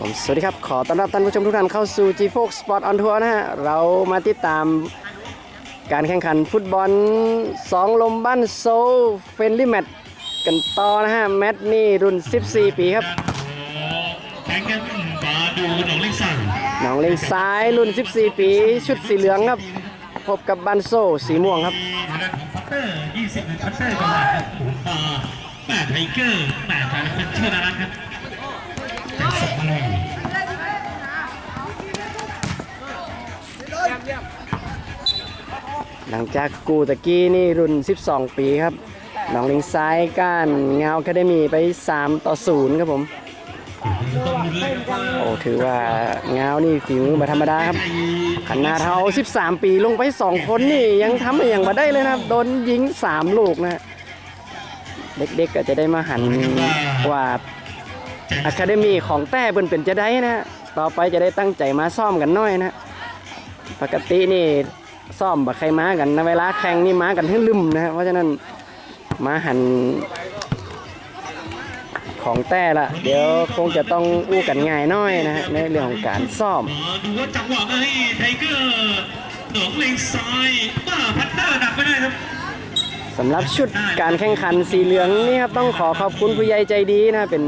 ผมสวัสดีครับ ขอต้อนรับท่านผู้ชมทุกท่านเข้าสู่ G Fox Sport on Tour นะฮะ เรามาติดตามการแข่งขันฟุตบอล 2 ลมบ้านโซเฟนลี่แมตกันต่อนะฮะ แมตช์นี่รุ่น 14 ปีครับแข่งกันมาดูหนองเล็กสั่งหนองเลงซ้ายรุ่น 14 ปี ชุดสีเหลืองครับ พบกับบ้านโซสีม่วงครับทางด้านของพัตเตอร์20เป็นพัตเตอร์กันมาครับผมอ่าแม่ไทเกอร์แม่แต่ละคนชื่อน่ารักครับแต่ สองเลยหลังจากกูตะกี้นี่รุ่น 12 ปีครับ หนองเลงซ้ายก้านเงาแคเดมีไป 3 ต่อ 0 ครับผม โอ้ถือว่าเงานี่ฝีมือมาธรรมดาครับขนาดเขา13 ปีลงไป 2 คนนี่ยังทำอย่างมาได้เลยนะครับ โดนยิง 3 ลูกนะฮะเด็กๆก็จะได้มาหันว่า อะคาเดมีของแต้เปิ้นเป็นจะได้นะฮะต่อไปจะได้ตั้งใจมาซ่อมกันหน้อยนะปกตินี่ซ่อมบักใครมากันนะเวลาแข่งนี่มากันให้ลืมนะฮะเพราะฉะนั้นมาหันของแต้ละเดี๋ยวคงจะต้องอู้กันง่ายหน้อยนะฮะในเรื่องของการซ่อมมาดูว่าจังหวะให้ไทเกอร์หนองเล็กซ้ายมาพัตเตอร์ดักไม่ได้ครับสำหรับชุดการแข่งขันสีเหลืองนี่ครับต้องขอขอบคุณผู้ใหญ่ใจดีนะเป็น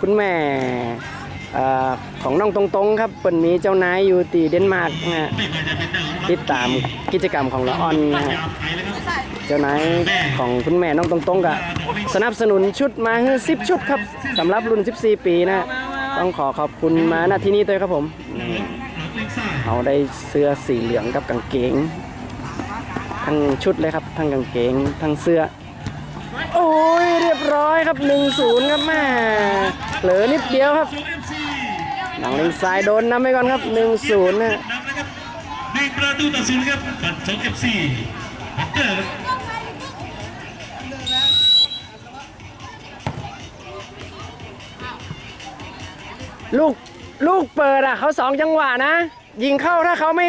คุณแม่ของน้องตรงๆครับเปิ่นมีเจ้านายอยู่ตีเดนมาร์กนะฮะติดตามกิจกรรมของละออนนะฮะเจ้านายของคุณแม่น้องตรงๆก็สนับสนุนชุดมาให้10ชุดครับสำหรับรุ่น 14 ปีนะต้องขอขอบคุณมาณที่นี้ด้วยครับผมเล็กซ้ายเอาได้เสื้อสีเหลืองกับกางเกง ทั้งชุดเลยครับ ทั้งกางเกง ทั้งเสื้อ โอ้ยเรียบร้อยครับ 1-0 ครับแม่ เหลือนิดเดียวครับโซเอ็มซีหนองเลงซ้ายโดนนำไปก่อนครับ1-0นะนำนะครับหนึ่งประตูต่อศูนย์ครับบัตรโซเอฟซีพัตเตอร์ครับลูกลูกเปิดอะเขาสองจังหวะนะ ยิงเข้าถ้าเขาไม่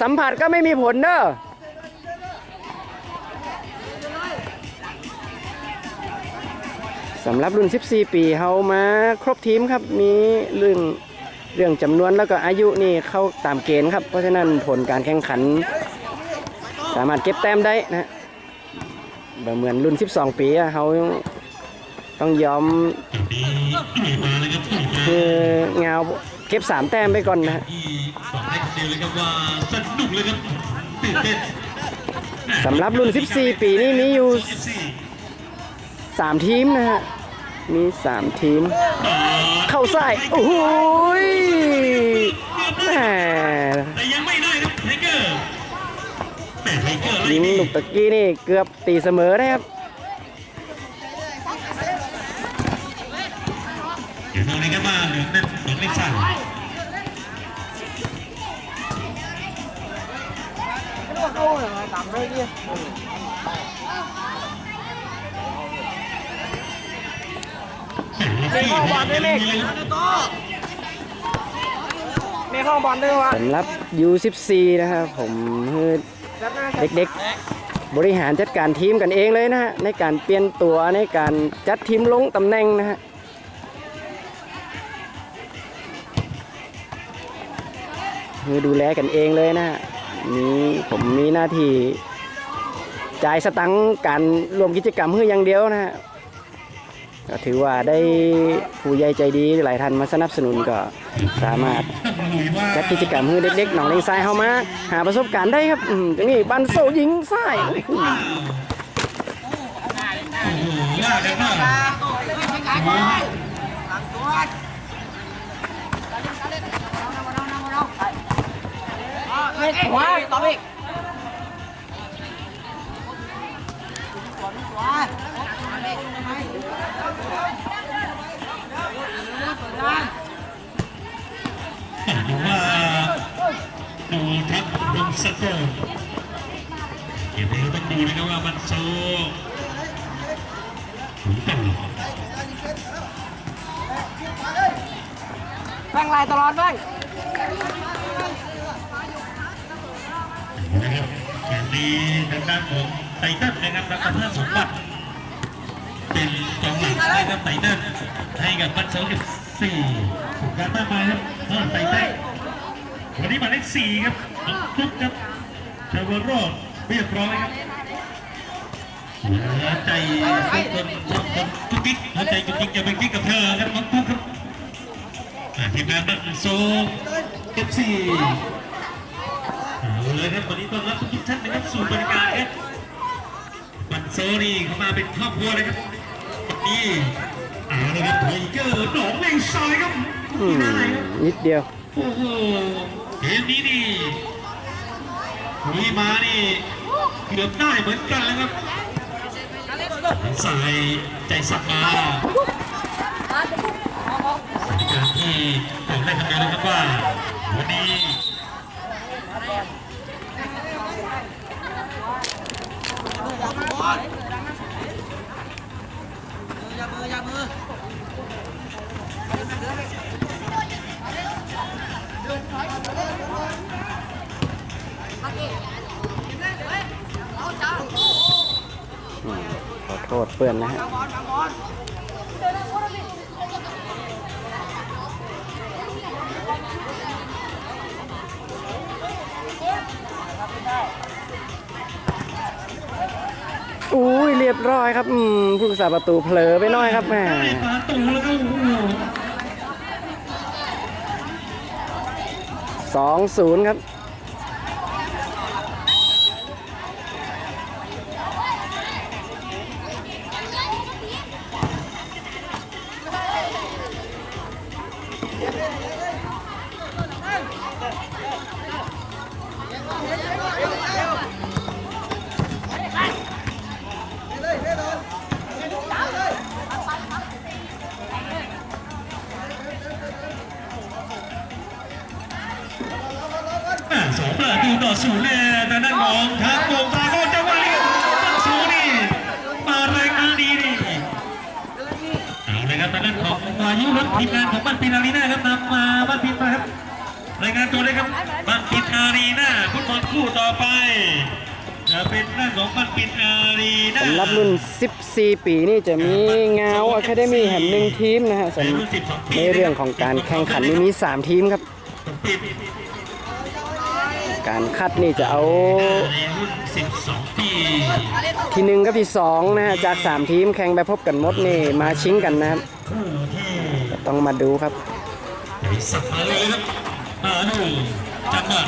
สัมผัสก็ไม่มีผลเด้อ สำหรับรุ่น 14 ปีเขามาครบทีมครับ มีเรื่องเรื่องจำนวนแล้วก็อายุนี่เข้าตามเกณฑ์ครับ เพราะฉะนั้นผลการแข่งขัน สามารถเก็บแต้มได้นะฮะบ่เหมือนรุ่น 12 ปีเขาต้องยอมตอนนี้อุ้ยมาเลยครับอุ้ยมาคือเงาเก็บ 3 แต้มไปก่อนนะฮะสำหรับรุ่น 14 ปีนี่มีอยู่ 3 ทีมนะฮะ มี3ทีม เข้าใส่โอ้โหแหมแต่ยังไม่ได้ครับไทเกอร์แม่ไทเกอร์ไล่ยิงลูกตะกี้นี่เกือบตีเสมอได้ครับ เดี๋ยวดูเลยครับว่าเหลืองนั่นเหลืองเล็กสั่ง ในห้องบอลด้วยเมฆในห้องบอลด้วยวะสำหรับ U14 นะครับผมคือเด็กๆ บริหารจัดการทีมกันเองเลยนะฮะในการเปลี่ยนตัวในการจัดทีมลงตำแหน่งนะฮะคือดูแลกันเองเลยนะฮะมีผมมีหน้าที่จ่ายสตังค์การรวมกิจกรรมเพื่ออย่างเดียวนะฮะ ก็ถือว่าได้ผู้ใหญ่ใจดีหลายท่านมาสนับสนุนก็สามารถจัดกิจกรรมให้เด็กๆหนองเลงทรายเข้ามา หาประสบการณ์ได้ครับอืมอย่างนี้บันโซยิงทรายโอ้โหโอ้โหยากกันมากหัวต่ออี ดูว่าดูทัพวงสกอร์เกมนี้ต้องดูนะครับว่ามันโซถูกต้องแบ่งลายตลอดแบ่งนะครับเกมนี้ทางด้านของไททันนะครับรับประทานสมบัติ เป็นกองหลังนะครับไททันให้กับบัตรโซเอฟสี่สุดการมากมายครับเออใส่แป้งวันนี้หมายเลขสี่ครับน้องตุ๊กครับเทวโรดเรียบร้อยครับหัวใจคนคนคนกุ๊กกิ๊กหัวใจกุ๊กกิ๊กจะเป็นกิ๊กกับเธอครับน้องตุ๊กครับอ่าทีมงานบัตโซเอฟซีเอาเลยครับวันนี้ต้อนรับทุกท่านนะครับสู่บริการครับบัตโซนี่เข้ามาเป็นครอบครัวเลยครับ นนี้เอาเลยครับไทเกอร์หนองในซอยครับอืมน่าไหนครับนิดเดียว โอ้โหเกมนี้นี่คุยมานี่เกือบได้เหมือนกันแล้วครับใส่ใจสักมาการที่ผมได้ทำงานแล้วครับว่าวันนี้ ปื่อนนะฮะอุ้ยเรียบร้อยครับ อืมผู้รักษาประตูเผลอไปหน่อยครับแม่สองศูนย์ครับ สองประตูต่อศูนย์เลยแต่นั่นของทางโป่งตาก็จะว่าศูนย์นี่มาแรงงาดีนี่เอาเลยครับแต่นั่นของวายุรถทีมงานของบ้านปีนารีน่าครับนำมาบ้านปีมาครับรายงานตัวเลยครับบ้านปีนารีน่าฟุตบอลคู่ต่อไปจะเป็นนั่นของบ้านปีนารีน่าสำหรับรุ่น 14 ปีนี่จะมีเงาอะคาเดมี่แห่งหนึ่งทีมนะฮะในเรื่องของการแข่งขันนี่มี 3 ทีมครับ การคัดนี่จะเอาทีหนึ่งกับที่สองนะฮะจาก3ทีมแข่งแบบพบกันมดนี่มาชิงกันนะครับต้องมาดูครับสับมาเลยครับมาดูจังหวะ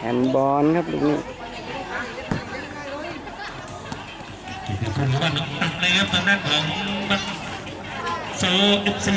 แฮนบอลครับลูกนี้คุณว่าน้องตักนะครับทางด้านของโซเอฟซี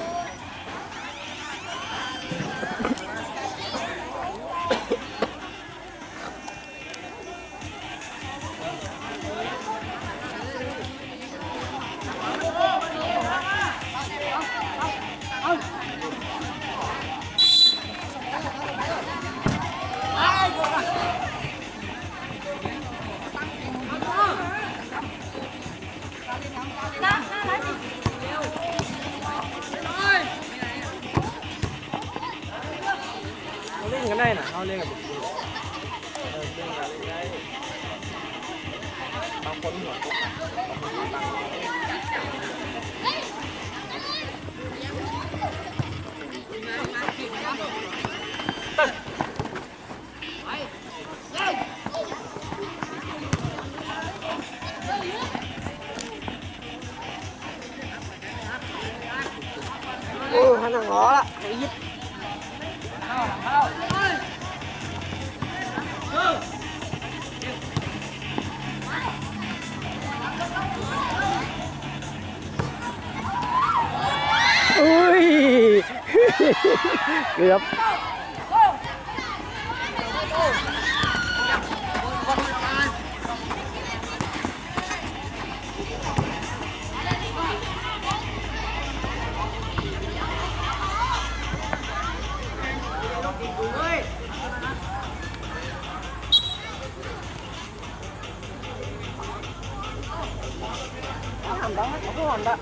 นกันได้นะเอาเล่นกับเออเล่นกันเล่นได้บางคนหัวโเกือบ好了，好了。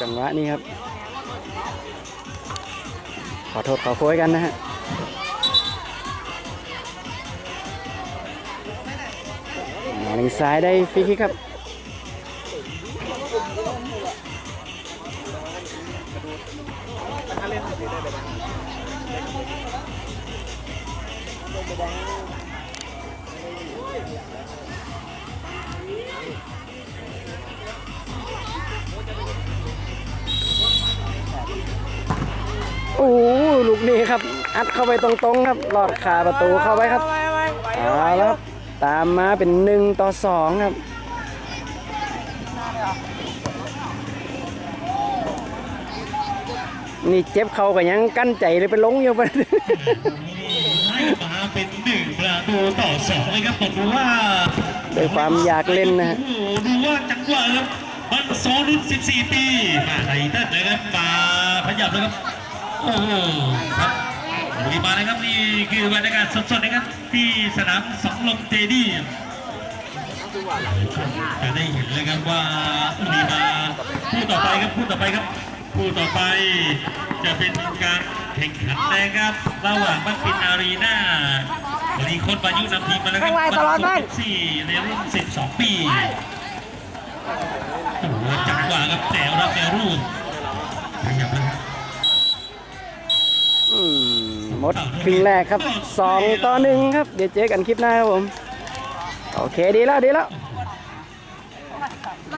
จังหวะนี้ครับ ขอโทษขอโค้ยกันนะฮะ งซ้ายได้ฟรีคิกครับโอ้โหลูกนี้ครับ อัดเข้าไปตรงๆครับหลอดขาประตูเข้าไปครับเอาล้วครับ ตามมาเป็นหนึ่งต่อสองครับนี่เจ็บเขาก็ยังกั้นใจเลยไปลงอยู่ไปให้มาเป็นหนึ่งประตูต่อสองเลยครับผมดูว่าด้วยความอยากเล่นนะฮะโอ้โหดูว่าจังหวะครับมันโซรุ่น14 ปีมาไททันนะครับมาพยับเลยครับโอ้โหครับ ดีมานะครับนี่คือบรรยากาศสดๆนะครับที่สนามสองลมเตดี้จะได้เห็นเลยครับว่าดีมาคู่ต่อไปครับคู่ต่อไปครับคู่ต่อไปจะเป็นการแข่งขันนะครับระหว่างบัคปินอารีนาลีคนวายุนำทีมมาแล้วครับบัคสี่ในรุ่น12 ปีโอ้โหจังหวะครับแนวรับแนวรูปขยับนะครับอืม หมดครึ่งแรกครับสองต่อหนึ่งครับ เดี๋ยวเจอกันคลิปหน้าครับผม โอเคดีแล้วดีแล้ว